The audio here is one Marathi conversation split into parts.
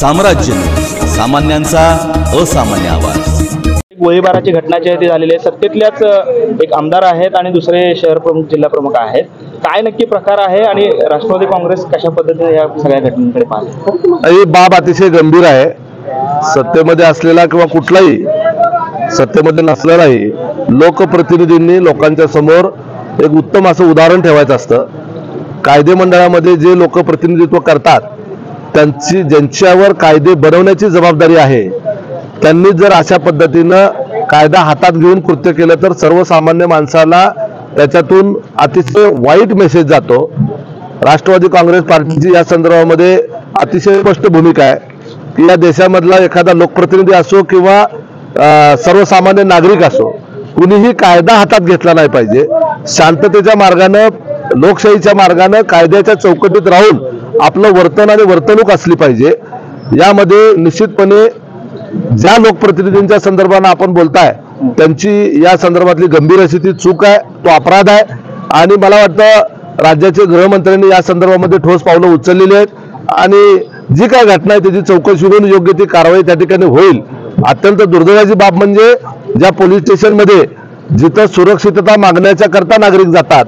साम्राज्य. सामान्यांचा असामान्य आवाज. गोळीबाराची घटना जी आहे ती झालेली आहे. सत्तेतल्याच एक आमदार आहेत आणि दुसरे शहर प्रमुख जिल्हा प्रमुख आहेत. काय नक्की प्रकार आहे आणि राष्ट्रवादी काँग्रेस कशा पद्धतीने या सगळ्या घटनांकडे पाहते? ही बाब अतिशय गंभीर आहे. सत्तेमध्ये असलेला किंवा कुठलाही सत्तेमध्ये नसलेलाही लोकप्रतिनिधींनी लोकांच्या समोर एक उत्तम असं उदाहरण ठेवायचं असतं. कायदे मंडळामध्ये जे लोकप्रतिनिधित्व करतात त्यांची ज्यांच्यावर कायदे बनवण्याची जबाबदारी आहे त्यांनी जर अशा पद्धतीनं कायदा हातात घेऊन कृत्य केलं तर सर्वसामान्य माणसाला त्याच्यातून अतिशय वाईट मेसेज जातो. राष्ट्रवादी काँग्रेस पार्टीची या संदर्भामध्ये अतिशय स्पष्ट भूमिका आहे की या देशामधला एखादा लोकप्रतिनिधी असो किंवा सर्वसामान्य नागरिक असो कुणीही कायदा हातात घेतला नाही पाहिजे. शांततेच्या मार्गानं लोकशाहीच्या मार्गानं कायद्याच्या चौकटीत राहून आपलं वर्तन आणि वर्तणूक असली पाहिजे. यामध्ये निश्चितपणे ज्या लोकप्रतिनिधींच्या संदर्भानं आपण बोलताय त्यांची या संदर्भातली गंभीर अशी ती चूक आहे तो अपराध आहे. आणि मला वाटतं राज्याचे गृहमंत्र्यांनी या संदर्भामध्ये ठोस पावलं उचललेली आहेत. आणि जी काय घटना आहे त्याची चौकशी होऊन योग्य ती कारवाई त्या ठिकाणी होईल. अत्यंत दुर्दैवाची बाब म्हणजे ज्या पोलीस स्टेशनमध्ये जिथं सुरक्षितता मागण्याच्या करता नागरिक जातात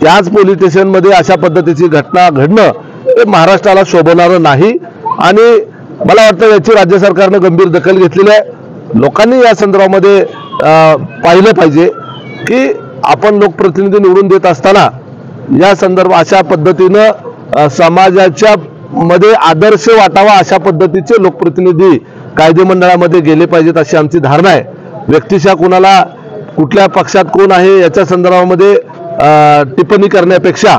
त्याच पोलीस स्टेशनमध्ये अशा पद्धतीची घटना घडणं हे महाराष्ट्राला शोभणारं नाही. आणि मला वाटतं याची राज्य सरकारनं गंभीर दखल घेतलेली आहे. लोकांनी या संदर्भामध्ये पाहिलं पाहिजे की आपण लोकप्रतिनिधी निवडून देत असताना या संदर्भ अशा पद्धतीनं समाजाच्या मध्ये आदर्श वाटावा अशा पद्धतीचे लोकप्रतिनिधी कायदे मंडळामध्ये गेले पाहिजेत अशी आमची धारणा आहे. व्यक्तिशा कुणाला कुठल्या पक्षात कोण आहे याच्या संदर्भामध्ये टिप्पणी करण्यापेक्षा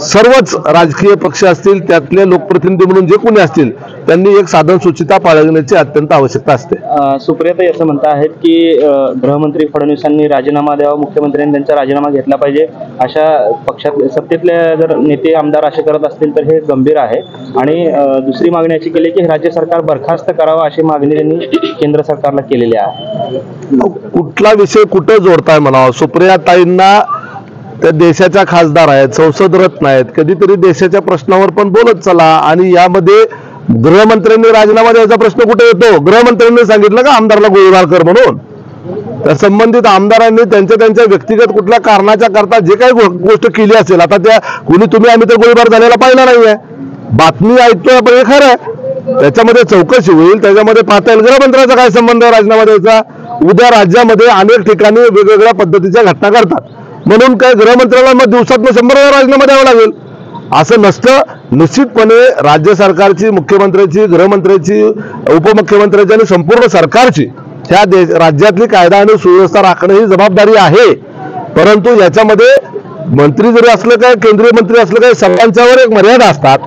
सर्वच राजकीय पक्ष असतील त्यातले लोकप्रतिनिधी म्हणून जे कोणी असतील त्यांनी एक साधन सुचिता बाळगण्याची अत्यंत आवश्यकता असते. अ, सुप्रियाताई असं म्हणत आहेत की गृहमंत्री फडणवीसांनी राजीनामा द्यावा मुख्यमंत्र्यांनी त्यांचा राजीनामा घेतला पाहिजे अशा पक्षात सत्तेतले जर नेते आमदार असे करत असतील तर हे गंभीर आहे. आणि दुसरी मागणी अशी केली की राज्य सरकार बरखास्त करावं अशी मागणी त्यांनी केंद्र सरकारला केलेली आहे. कुठला विषय कुठं जोडताय म्हणावं? सुप्रिया ताईंना त्या देशाच्या खासदार आहेत संसद रत्न आहेत कधीतरी देशाच्या प्रश्नावर पण बोलत चला आणि यामध्ये गृहमंत्र्यांनी राजीनामा द्यायचा प्रश्न कुठे येतो? गृहमंत्र्यांनी सांगितलं का आमदारला गोळीबार कर म्हणून? त्या संबंधित आमदारांनी त्यांच्या त्यांच्या व्यक्तिगत कुठल्या कारणाच्या करता जे काही गोष्ट केली असेल आता त्या कुणी तुम्ही आम्ही तर गोळीबार झालेला पाहिला नाहीये. बातमी ऐकतोय आपण हे खरं आहे. त्याच्यामध्ये चौकशी होईल त्याच्यामध्ये पाहता येईल. गृहमंत्र्याचा काय संबंध आहे राजीनामा द्यायचा? उद्या राज्यामध्ये अनेक ठिकाणी वेगवेगळ्या पद्धतीच्या घटना घडतात. म्हणून काय गृहमंत्र्याला मग दिवसात शंभर वेळा राजीनामा द्यावा लागेल? असं नसतं. निश्चितपणे राज्य सरकारची मुख्यमंत्र्याची गृहमंत्र्याची उपमुख्यमंत्र्याची आणि संपूर्ण सरकारची ह्या देश राज्यातली कायदा आणि सुव्यवस्था राखणं ही जबाबदारी आहे. परंतु याच्यामध्ये मंत्री जरी असलं काय केंद्रीय मंत्री असलं काय सर्वांच्यावर एक मर्यादा असतात.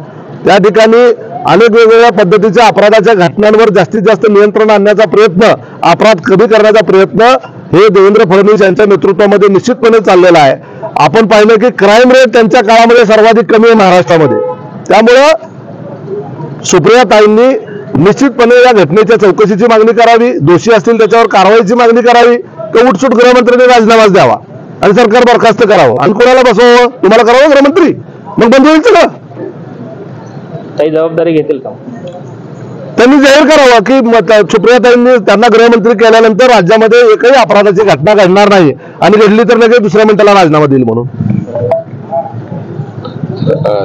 त्या ठिकाणी अनेक वेगवेगळ्या पद्धतीच्या अपराधाच्या घटनांवर जास्तीत जास्त नियंत्रण आणण्याचा प्रयत्न अपराध कमी करण्याचा प्रयत्न हे देवेंद्र फडणवीस यांच्या नेतृत्वामध्ये निश्चितपणे चाललेला आहे. आपण पाहिलं की क्राईम रेट त्यांच्या काळामध्ये सर्वाधिक कमी आहे महाराष्ट्रामध्ये. त्यामुळं सुप्रिया ताईंनी निश्चितपणे या घटनेच्या चौकशीची मागणी करावी दोषी असतील त्याच्यावर कारवाईची मागणी करावी तर उठसूट गृहमंत्र्यांनी राजीनामाच द्यावा आणि सरकार बरखास्त करावं. आणि कोणाला बसवावं? तुम्हाला करावं गृहमंत्री? मग बंद होईल सगळं. काही जबाबदारी घेतील का? त्यांनी जाहीर करावं की सुप्रियाताईंनी त्यांना गृहमंत्री केल्यानंतर राज्यामध्ये एकही अपराधाची घटना घडणार नाही. आणि घडली तर लगेच दुसऱ्या मिनिटाला राजीनामा देईल म्हणून.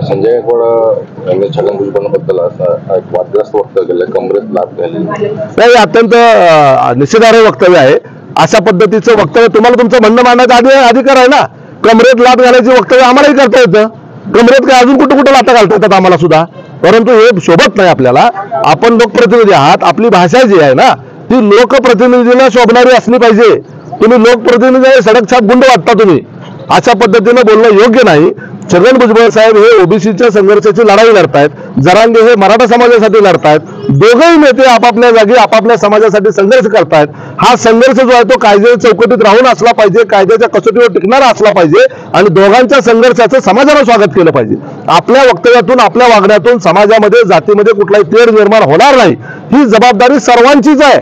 संजय गायकवाड यांनी छगन भुजबळांबद्दल असं एक वादग्रस्त वक्तव्य केलं काँग्रेस लाभ घ्यायला नाही हे अत्यंत निषेधार्ह वक्तव्य आहे. अशा पद्धतीचं वक्तव्य तुम्हाला तुमचं म्हणणं मांडण्याचा आधी अधिकार आहे ना? कमरेत लाट घालायची वक्तव्य आम्हालाही करता येतं. कमरेत काय अजून कुठं कुठं लाटा घालता येतात आम्हाला सुद्धा? परंतु हे शोभत नाही आपल्याला. आपण लोकप्रतिनिधी आहात आपली भाषा जी आहे ना ती लोकप्रतिनिधीला शोभणारी असली पाहिजे. तुम्ही लोकप्रतिनिधी सडक छाप गुंड वाटता तुम्ही. अशा पद्धतीनं बोलणं योग्य नाही. छगन भुजबळ साहेब हे ओबीसीच्या संघर्षाची लढाई लढतायत. जरांगे हे मराठा समाजासाठी लढतायत. दोघंही नेते आपापल्या जागी आपापल्या समाजासाठी संघर्ष करतायत. हा संघर्ष जो आहे तो कायद्याच्या चौकटीत राहून असला पाहिजे कायद्याच्या कसोटीवर टिकणारा असला पाहिजे आणि दोघांच्या संघर्षाचं समाजानं स्वागत केलं पाहिजे. आपल्या वक्तव्यातून आपल्या वागण्यातून समाजामध्ये जातीमध्ये कुठलाही तेढ निर्माण होणार नाही. ही जबाबदारी सर्वांचीच आहे.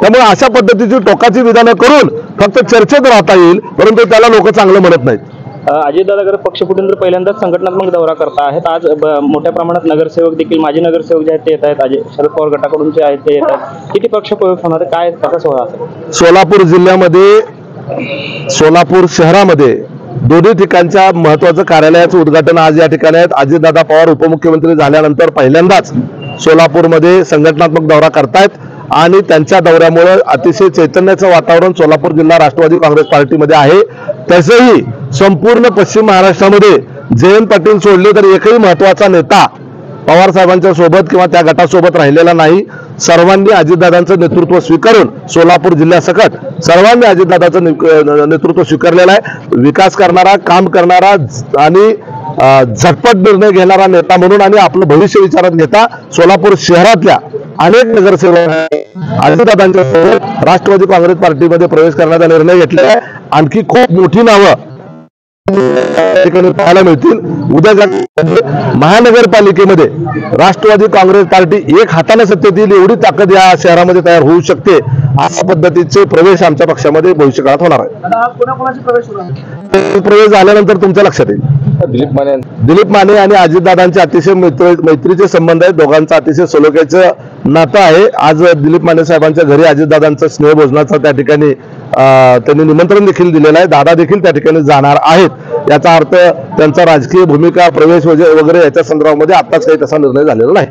त्यामुळे अशा पद्धतीची टोकाची विधानं करून फक्त चर्चेत राहता येईल परंतु त्याला लोक चांगलं म्हणत नाहीत. अजितदादा जर पक्ष फुटून तर पहिल्यांदाच संघटनात्मक दौरा करता आहेत. आज मोठ्या प्रमाणात नगरसेवक देखील माजी नगरसेवक जे आहेत ते येत आहेत. अजय शरद पवार गटाकडून जे आहेत ते येत आहेत. किती पक्ष प्रवेश होणार? काय कसा सोहळा असेल? सोलापूर जिल्ह्यामध्ये सोलापूर शहरामध्ये दोन्ही ठिकाणच्या महत्वाचं कार्यालयाचं उद्घाटन आज या ठिकाणी आहेत. अजितदादा पवार उपमुख्यमंत्री झाल्यानंतर पहिल्यांदाच सोलापूरमध्ये संघटनात्मक दौरा करतायत. आणि त्यांच्या दौऱ्यामुळे अतिशय चैतन्याचं वातावरण सोलापूर जिल्हा राष्ट्रवादी काँग्रेस पार्टीमध्ये आहे. तसंही संपूर्ण पश्चिम महाराष्ट्रामध्ये जयंत पाटील सोडले तर एकही महत्त्वाचा नेता पवार साहेबांच्या सोबत किंवा त्या गटासोबत राहिलेला नाही. सर्वांनी अजितदादांचं नेतृत्व स्वीकारून सोलापूर जिल्ह्यासकट सर्वांनी अजितदादाचं नेतृत्व स्वीकारलेलं आहे. विकास करणारा काम करणारा आणि झटपट निर्णय घेणारा नेता म्हणून आणि आपलं भविष्य विचारात घेता सोलापूर शहरातल्या अनेक नगरसेवक अजितदादांच्या सोबत राष्ट्रवादी काँग्रेस पार्टीमध्ये प्रवेश करण्याचा निर्णय घेतलेला आहे. आणखी खूप मोठी नावं ठिकाणी पाहायला मिळतील. उद्या महानगरपालिकेमध्ये राष्ट्रवादी काँग्रेस पार्टी एक हाताने सत्तेत येईल एवढी ताकद या शहरामध्ये तयार होऊ शकते अशा पद्धतीचे प्रवेश आमच्या पक्षामध्ये भविष्यकाळात होणार आहे? प्रवेश झाल्यानंतर तुमच्या लक्षात येईल. दिलीप माने दिलीप माने आणि अजितदादांचे अतिशय मैत्री मैत्रीचे संबंध आहेत दोघांचा अतिशय सलोख्याचं नातं आहे. आज दिलीप माने साहेबांच्या घरी अजितदादांचं स्नेहभोजनाचं त्या ठिकाणी त्यांनी निमंत्रण देखील दिलेलं आहे. दादा देखील त्या ठिकाणी जाणार आहेत. याचा अर्थ त्यांचा राजकीय भूमिका प्रवेश वगैरे वगैरे याच्या संदर्भामध्ये आताच काही तसा निर्णय झालेला नाही.